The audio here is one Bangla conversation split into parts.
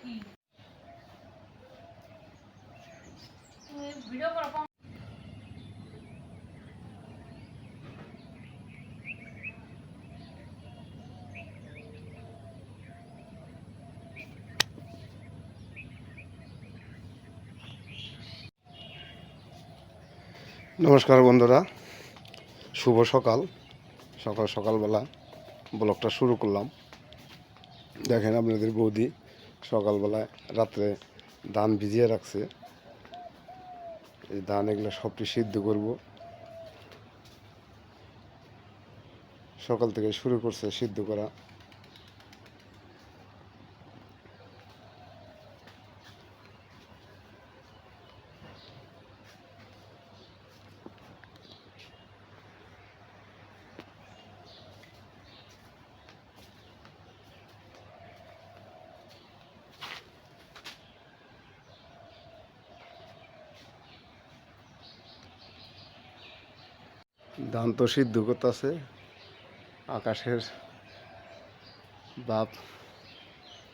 কি ভিডিও করো নমস্কার বন্ধুরা, শুভ সকাল। সকাল সকালবেলা ব্লগটা শুরু করলাম। দেখেন আপনাদের বৌদি সকালবেলায় রাত্রে ধান ভিজিয়ে রাখছে। এই ধান এগুলো সবটি সিদ্ধ করব। সকাল থেকে শুরু করছে সিদ্ধ করা। ধান তো সিদ্ধ করতেছে। আকাশের বাপ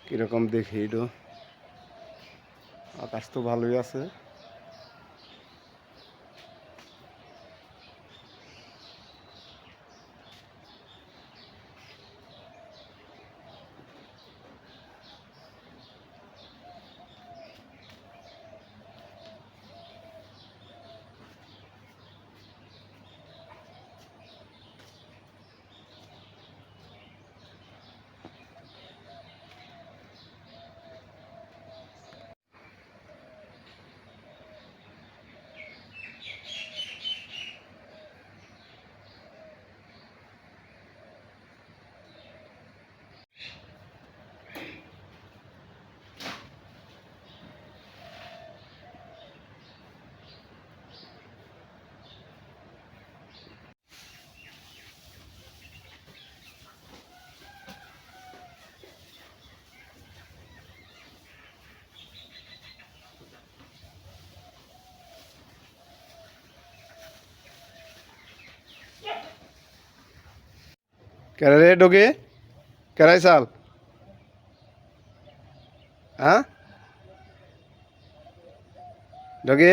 কীরকম দেখি আকাশ তো ভালোই আছে। करा रेड डोगे गए रहे साल हाँ डोगे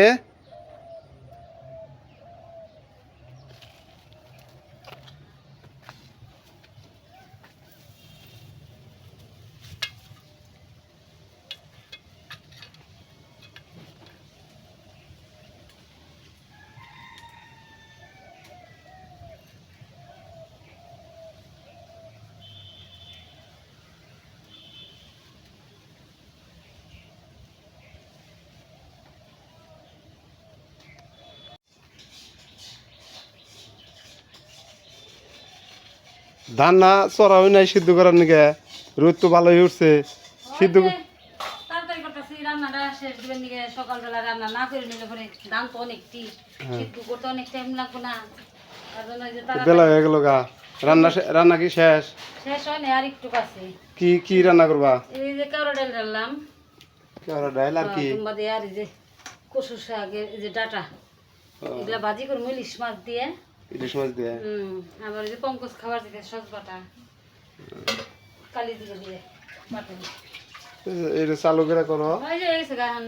ধান না চড়া হয় নাই সিদ্ধ করার নিকে রোদ তো ভালোই উঠছে। সিদ্ধ সকালবেলা রান্না না করে নিলে পরে দাম তো অনেকটি সিদ্ধ করতে অনেক টাইম লাগবে না। বেলা হয়ে গেল গা। রান্না রান্না কি শেষ? শেষ হয় না আর একটু কি কি রান্না করবা? এই যে কারও ডাল আর কি? আর এই যে কচু শাক এই যে ডাটা। এগুলা ভাজি করব ইলিশ মাছ দিয়ে। ইলিশ মাছ দিয়ে? হুম আবার যে পঙ্কজ খাবার দিতে সস বাটা কালি দিকে দিয়ে বাটা এটা চালু করে করো। ওই যে এসে গান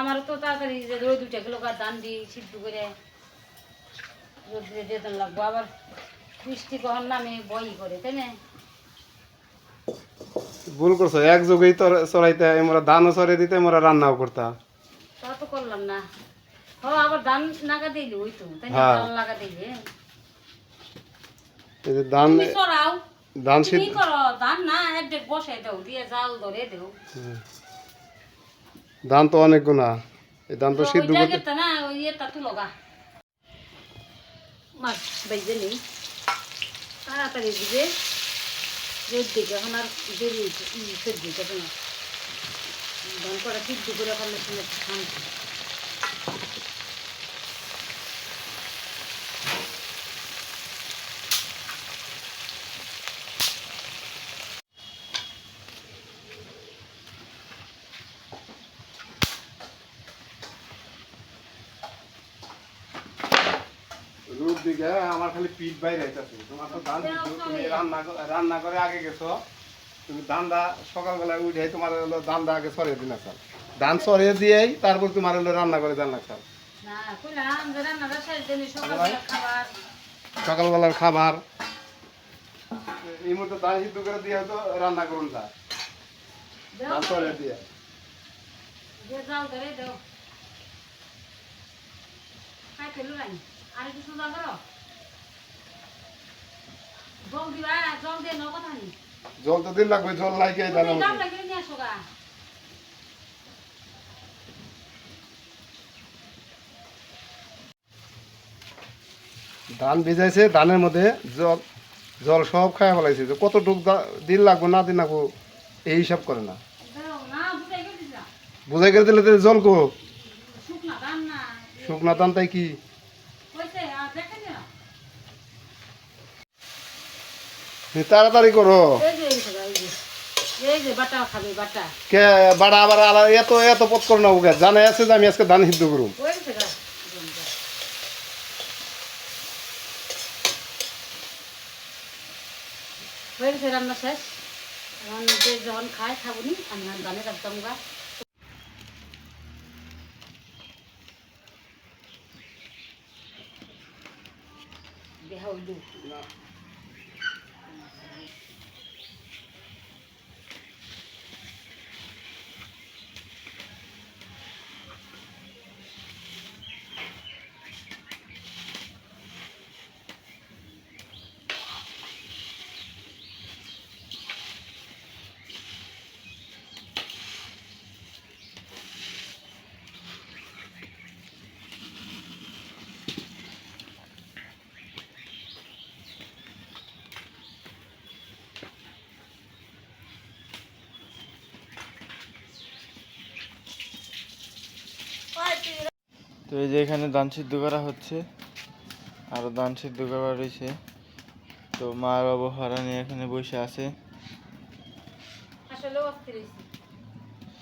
আমারও তো তাড়াতাড়ি যে রোদ উঠে গেলো গা দান দি সিদ্ধ করে রোদ দিয়ে যেতে লাগবো। আবার বৃষ্টি কখন নামে বই করে তাই না? ভুল করছ এক যুগেই চড়াইতে আমরা ধানও চড়াই দিতে আমরা রান্নাও করতাম তা তো করলাম না। ধান না? হ্যাঁ। ধান তো অনেক গুণা। এই ধান তো সিদ্ধ করতে মাছ নেই। তাড়াতাড়ি দিবে। রোদ দিকে এখন আর দেরি সবজি যাবে না ধান করা সিদ্ধ করে ফেললে শুনে শান্তি রোদ দিকে আমার খালি পিঠ বাইরে আইতাছে তোমার তো ধান তুমি রান্না রান্না করে আগে গেছো। তুমি ধানটা সকালবেলা উঠে তোমার হলো ধানটা আগে সরিয়ে দিন স্যার। ধান সরিয়ে দিয়েই তারপর তোমার হলো রান্না করে জান স্যার। সকালবেলার খাবার। এই মতো ধান সিদ্ধ করে দিয়ে তো রান্না করুন স্যার। ধান সরিয়ে দিয়ে। ফেলু নাই আর একটু সুন্দর করো? জল দিবা জল দিয়ে ন কথা নি জল তো দিন লাগবে জল নাই কে জানো তুমি দাম নিয়ে আসো গা। ধান ভিজাইছে ধানের মধ্যে জল জল সব খাই ফেলাইছে। যে কতটুক দিন লাগবো না দিন লাগবো এই হিসাব করে না। বুঝাই করে দিলে। জল কো? শুকনা ধান তাই কি কইছে আর দেখেন না তুমি তাড়াতাড়ি করো। বাটা বাটা। কে বাড়া আবার এত এত পথ করো না ওকে জানে আছে যে আমি আজকে ধান সিদ্ধ করুম। রান্না শেষ। এখন যখন খায় খাবনি আমি দানে রাখতাম গা। দেহা তো এই যে এখানে ধান সিদ্ধ করা হচ্ছে আরও ধান সিদ্ধ করা রয়েছে। তো মা আর বাবু হরানি এখানে বসে আছে। আসলে অস্থির হয়েছি।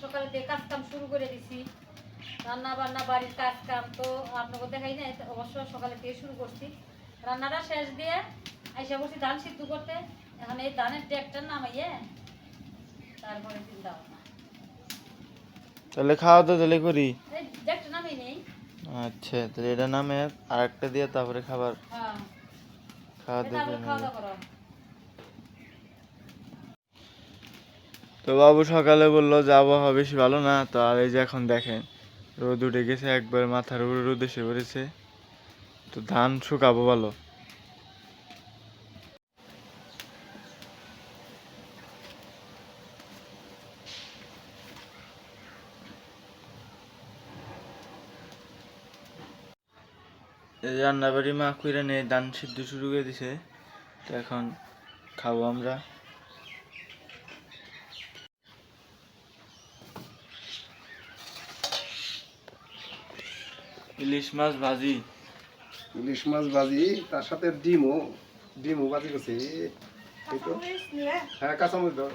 সকালে থেকে কাজ কাম শুরু করে দিছি। রান্না বান্না বাড়ির কাজ কাম তো আপনাকে দেখাই না অবশ্য সকালে থেকে শুরু করছি। রান্নাটা শেষ দিয়ে আইসা বসি ধান সিদ্ধ করতে। এখন এই ধানের ট্র্যাক্টর নামাইয়ে তারপরে চিন্তা ভাবনা। তাহলে খাওয়া দাওয়া তাহলে করি? এই ট্র্যাক্টর নামিয়ে নেই। আচ্ছা তাহলে এটা নামে আর একটা দিয়ে তারপরে খাবার হ্যাঁ। খাওয়া দাওয়া তো বাবু সকালে বলল যে আবহাওয়া বেশি ভালো না। তো আর এই যে এখন দেখেন রোদ উঠে গেছে একবার মাথার উপরে রোদ এসে পড়েছে। তো ধান শুকাবো ভালো। রান্নাবাড়ি মা কইরা নিয়ে ধান সিদ্ধ শুরু করে দিছে। তো এখন খাব আমরা। ইলিশ মাছ ভাজি। ইলিশ মাছ ভাজি তার সাথে ডিমও ডিমও ভাজি করছে। এই তো। হ্যাঁ কাঁচামরিচ দাও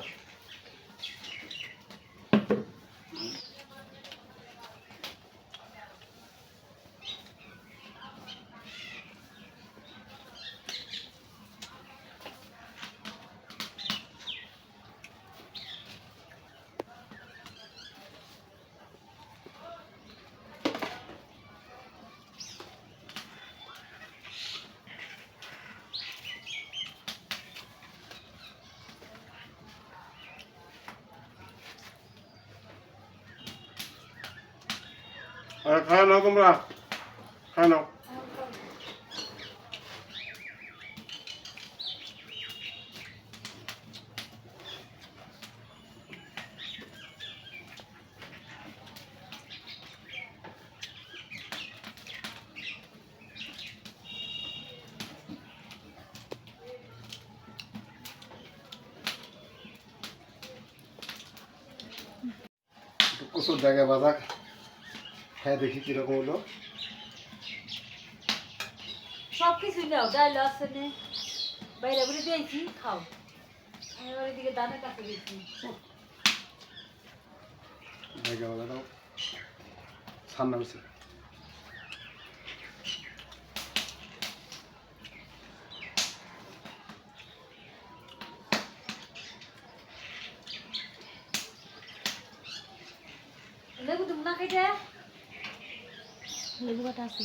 আর খায় নাও তোমরা খায় নাও কচুর জায়গায় খেয়ে দেখি কীরকম হলো। সব কিছু নাও ডাল আছে বাইরে বলে দিয়েছি খাও। আমি এবার দানা কাছে দিয়েছি ঠান্ডা হয়েছে না খেটে লেবু কাটা আছে।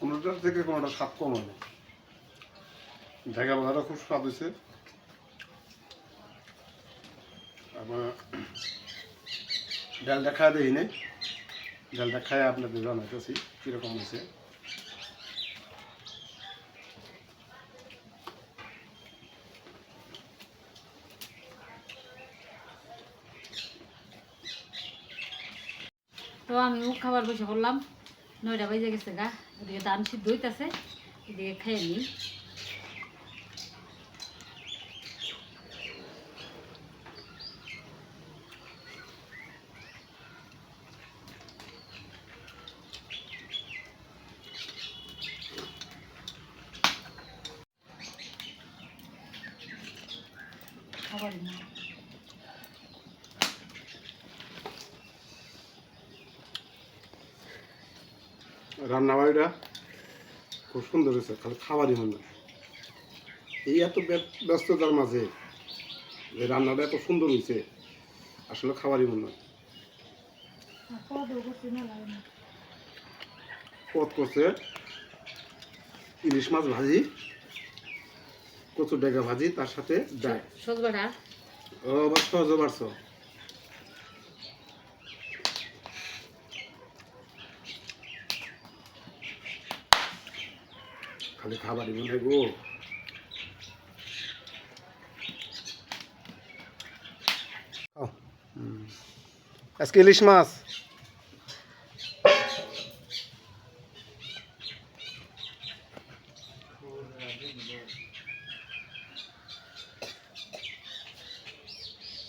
কোনোটার থেকে কোনোটা স্বাদ কম হয় না খুব স্বাদ হয়েছে। আবার ডালটা খাওয়া দেখি নাই ডালটা খায় আপনাদের জানাইতেছি কীরকম হয়েছে। তো আমিও খাবার বসে করলাম নয়টা বাজে গেছে গা। এদিকে ধান সিদ্ধ হইতেছে, এদিকে খেয়ে নিই। রান্নাবাড়িটা খুব সুন্দর হয়েছে খালি খাবারই মনে। এই এত ব্যস্ততার মাঝে যে রান্নাটা এত সুন্দর হয়েছে আসলে খাবারই মনে হয় পথ করছে ইলিশ মাছ ভাজি কচু ডেগা ভাজি তার সাথে ডাল। ও সহজে খালি খাবারই মনে হয় গো আজকে ইলিশ মাছ।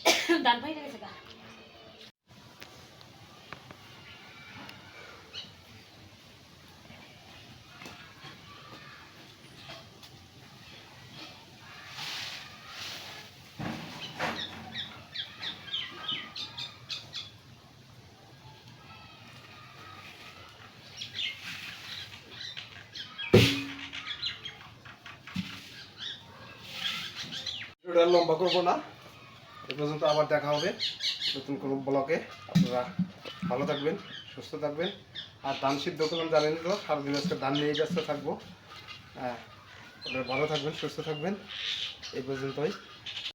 ধান পাই গেছে ভিডিওটা লম্বা করব না। এ পর্যন্ত আবার দেখা হবে নতুন কোনো ব্লকে আপনারা ভালো থাকবেন, সুস্থ থাকবেন। আর ধান সিদ্ধ করলাম, জানেন তো, সারাদিন আজকে ধান নিয়ে ব্যস্ত থাকব। হ্যাঁ আপনারা ভালো থাকবেন, সুস্থ থাকবেন। এই পর্যন্তই।